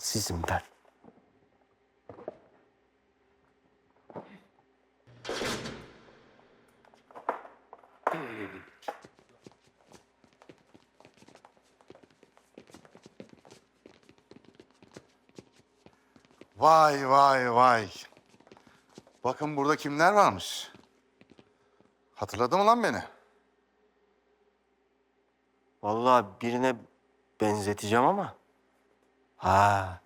sizim ben. Vay vay vay. Bakın burada kimler varmış. Hatırladı mı lan beni? Vallahi birine benzeteceğim ama. Ha.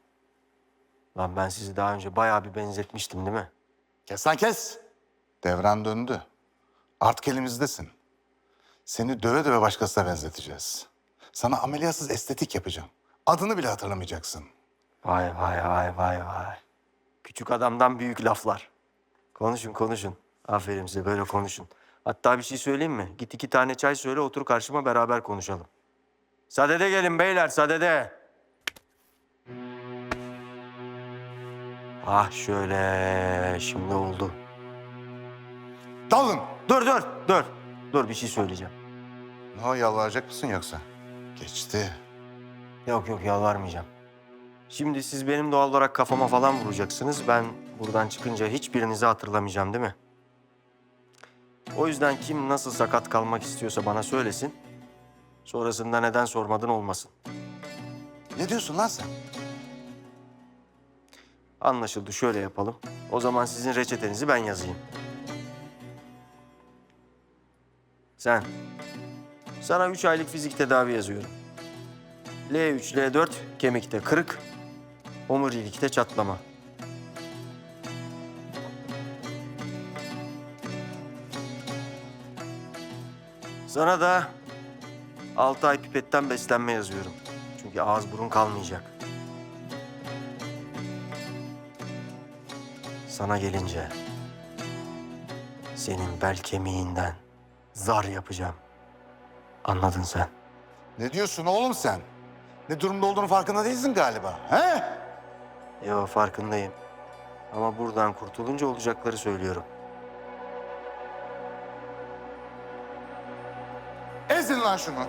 Lan ben sizi daha önce bayağı bir benzetmiştim değil mi? Kes lan kes. Devran döndü. Artık elimizdesin. Seni döve döve başkasına benzeteceğiz. Sana ameliyatsız estetik yapacağım. Adını bile hatırlamayacaksın. Vay vay vay vay vay. Küçük adamdan büyük laflar. Konuşun konuşun. Aferin size böyle konuşun. Hatta bir şey söyleyeyim mi? Git iki tane çay söyle otur karşıma beraber konuşalım. Sadede gelin beyler sadede. Ah şöyle şimdi oldu. Dalın. Dur dur dur. Dur bir şey söyleyeceğim. Ne o yalvaracak mısın yoksa? Geçti. Yok yok yalvarmayacağım. Şimdi siz benim doğal olarak kafama falan vuracaksınız. Ben buradan çıkınca hiçbirinizi hatırlamayacağım değil mi? O yüzden kim nasıl sakat kalmak istiyorsa bana söylesin. Sonrasında neden sormadın olmasın. Ne diyorsun lan sen? Anlaşıldı şöyle yapalım. O zaman sizin reçetenizi ben yazayım. Sen. Sana üç aylık fizik tedavi yazıyorum. L3, L4 kemikte kırık, omurilikte çatlama. Sana da 6 ay pipetten beslenme yazıyorum. Çünkü ağız burun kalmayacak. Sana gelince senin bel kemiğinden zar yapacağım. Anladın sen. Ne diyorsun oğlum sen? Ne durumda olduğunu farkında değilsin galiba. He? Yo farkındayım. Ama buradan kurtulunca olacakları söylüyorum. Ezin lan şunu.